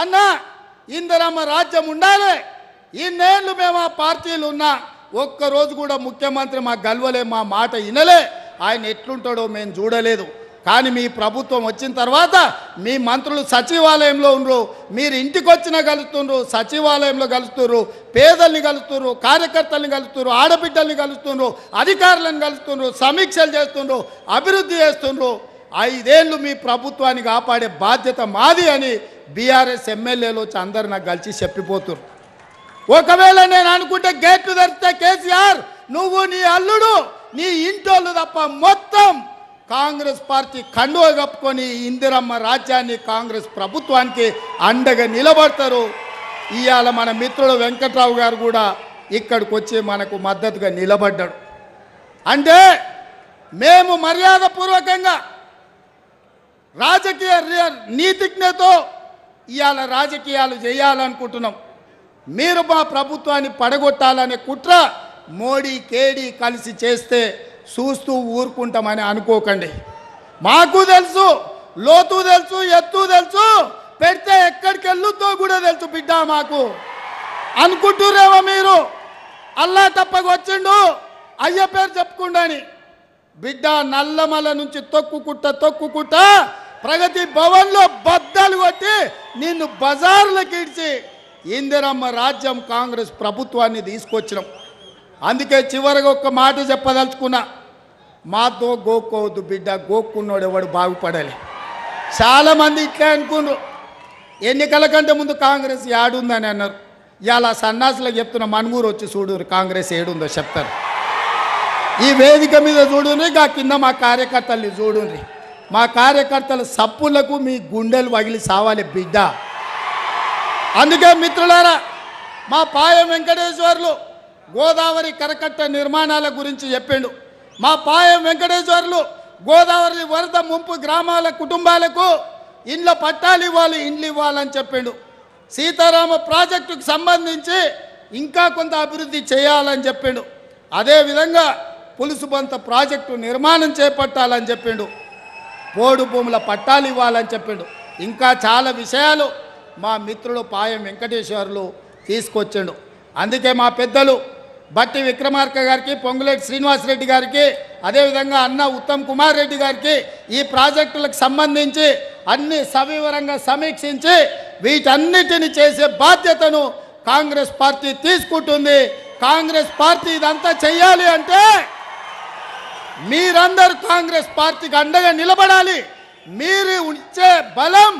అన్న ఇందరమ్మ రాజ్యం ఉండాలి. ఇన్నేళ్ళు మేము ఆ పార్టీలు ఉన్నా ఒక్కరోజు కూడా ముఖ్యమంత్రి మా గల్వలే మా మాట వినలే ఆయన ఎట్లుంటాడో మేము చూడలేదు. కానీ మీ ప్రభుత్వం వచ్చిన తర్వాత మీ మంత్రులు సచివాలయంలో ఉండరు మీరు ఇంటికి వచ్చినా కలుస్తుండ్రు సచివాలయంలో కలుస్తున్నారు పేదల్ని కలుస్తున్నారు కార్యకర్తల్ని కలుస్తున్నారు ఆడబిడ్డల్ని కలుస్తున్నారు అధికారులను కలుస్తున్నారు సమీక్షలు చేస్తుండ్రు అభివృద్ధి చేస్తుండ్రు. ఐదేళ్ళు మీ ప్రభుత్వాన్ని కాపాడే బాధ్యత మాది అని బీఆర్ఎస్ ఎమ్మెల్యేలు వచ్చి అందరు నాకు కలిసి చెప్పిపోతురు ఒకవేళ నేను అనుకుంటే గేట్లు తెరిస్తే కేసీఆర్ నువ్వు నీ అల్లుడు నీ ఇంటోళ్ళు తప్ప మొత్తం కాంగ్రెస్ పార్టీ కండువ కప్పుకొని ఇందిరమ్మ రాజ్యాన్ని కాంగ్రెస్ ప్రభుత్వానికి అండగా నిలబడతారు. ఇవాళ మన మిత్రుడు వెంకట్రావు గారు కూడా ఇక్కడికి వచ్చి మనకు మద్దతుగా నిలబడ్డాడు. అంటే మేము మర్యాదపూర్వకంగా రాజకీయ నీతిజ్ఞతో ఇవాళ రాజకీయాలు చేయాలనుకుంటున్నాం. మీరు మా ప్రభుత్వాన్ని పడగొట్టాలనే కుట్ర మోడీ కేడీ కలిసి చేస్తే చూస్తూ ఊరుకుంటామని అనుకోకండి. మాకు తెలుసు లోతు తెలుసు ఎత్తు తెలుసు పెడితే ఎక్కడికి వెళ్ళుతో కూడా తెలుసు బిడ్డ మాకు. అనుకుంటురేమో మీరు? అల్లా తప్పకు వచ్చిండు అయ్య పేరు చెప్పుకుండా బిడ్డ నల్లమల నుంచి తొక్కుకుంటా తొక్కుకుంటా ప్రగతి భవన్లో బద్దలు కొట్టి నిన్ను బజార్లకు ఇడిచి ఇందిరమ్మ రాజ్యం కాంగ్రెస్ ప్రభుత్వాన్ని తీసుకొచ్చినాం. అందుకే చివరిగా ఒక్క మాట చెప్పదలుచుకున్నా మాతో గోక్కోవద్దు బిడ్డ గోక్కున్నాడు ఎవడు బాగుపడాలి. చాలామంది ఇట్లా అనుకున్నారు ఎన్నికల కంటే ముందు కాంగ్రెస్ ఏడుందని అన్నారు. ఇలా సన్నాసులకు చెప్తున్న మనుగూరు వచ్చి చూడు కాంగ్రెస్ ఏడుందో చెప్తారు. ఈ వేదిక మీద చూడుండ్రి గా కింద మా కార్యకర్తల్ని చూడుండ్రి మా కార్యకర్తల సప్పులకు మీ గుండెలు వగిలి సావాలి బిడ్డ. అందుకే మిత్రులారా మా పాయ వెంకటేశ్వర్లు గోదావరి కరకట్ట నిర్మాణాల గురించి చెప్పిండు. మా పాయ వెంకటేశ్వర్లు గోదావరి వరద ముంపు గ్రామాల కుటుంబాలకు ఇండ్ల పట్టాలు ఇవ్వాలి ఇండ్లు ఇవ్వాలని చెప్పిండు. సీతారామ ప్రాజెక్టుకు సంబంధించి ఇంకా కొంత అభివృద్ధి చేయాలని చెప్పిండు. అదేవిధంగా పులుసుబంత ప్రాజెక్టు నిర్మాణం చేపట్టాలని చెప్పిండు. పోడు భూముల పట్టాలు ఇవ్వాలని చెప్పాడు. ఇంకా చాలా విషయాలు మా మిత్రుడు పాయం వెంకటేశ్వర్లు తీసుకొచ్చాడు. అందుకే మా పెద్దలు బట్టి విక్రమార్క గారికి పొంగులేటి శ్రీనివాసరెడ్డి గారికి అదేవిధంగా అన్న ఉత్తమ్ కుమార్ రెడ్డి గారికి ఈ ప్రాజెక్టులకు సంబంధించి అన్ని సవివరంగా సమీక్షించి వీటన్నిటిని చేసే బాధ్యతను కాంగ్రెస్ పార్టీ తీసుకుంటుంది. కాంగ్రెస్ పార్టీ ఇదంతా చేయాలి అంటే మీరందరూ కాంగ్రెస్ పార్టీకి అండగా నిలబడాలి. మీరు ఇచ్చే బలం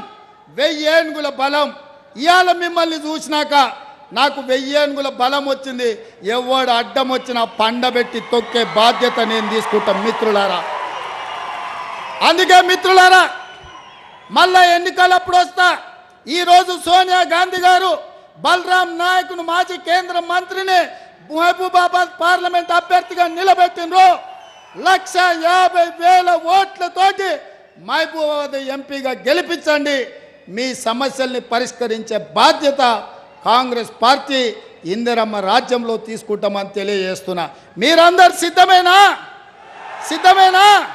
వెయ్యేనుగుల బలం. ఇవాళ మిమ్మల్ని చూసినాక నాకు వెయ్యేనుగుల బలం వచ్చింది. ఎవడు అడ్డం వచ్చినా పండబెట్టి తొక్కే బాధ్యత నేను తీసుకుంటాం మిత్రులారా. అందుకే మిత్రులారా మళ్ళా ఎన్నికలప్పుడు వస్తా. ఈరోజు సోనియా గాంధీ గారు బలరాం నాయకును మాజీ కేంద్ర మంత్రిని మహబూబాబాద్ పార్లమెంట్ అభ్యర్థిగా నిలబెట్టినరు లక్ష యాభై వేల ఓట్లతోటి మహబూబాబాద్ ఎంపీగా గెలిపించండి. మీ సమస్యల్ని పరిష్కరించే బాధ్యత కాంగ్రెస్ పార్టీ ఇందిరమ్మ రాజ్యంలో తీసుకుంటామని తెలియజేస్తున్నా. మీరందరు సిద్ధమేనా? సిద్ధమేనా?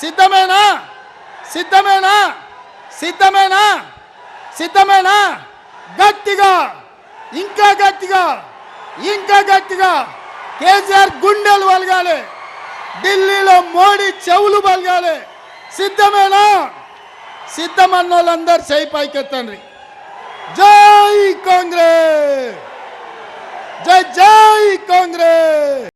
సిద్ధమేనా? సిద్ధమేనా? సిద్ధమేనా? సిద్ధమేనా? గట్టిగా ఇంకా గట్టిగా ఇంకా గట్టిగా కేసీఆర్ గుండెలు వలగాలి. ఢిల్లీలో మోడీ చెవులు బలగాలి సిద్ధమేనా? సిద్ధమన్న వాళ్ళందరూ చేయి పైకెత్తండి. జై కాంగ్రెస్! జై జై కాంగ్రెస్!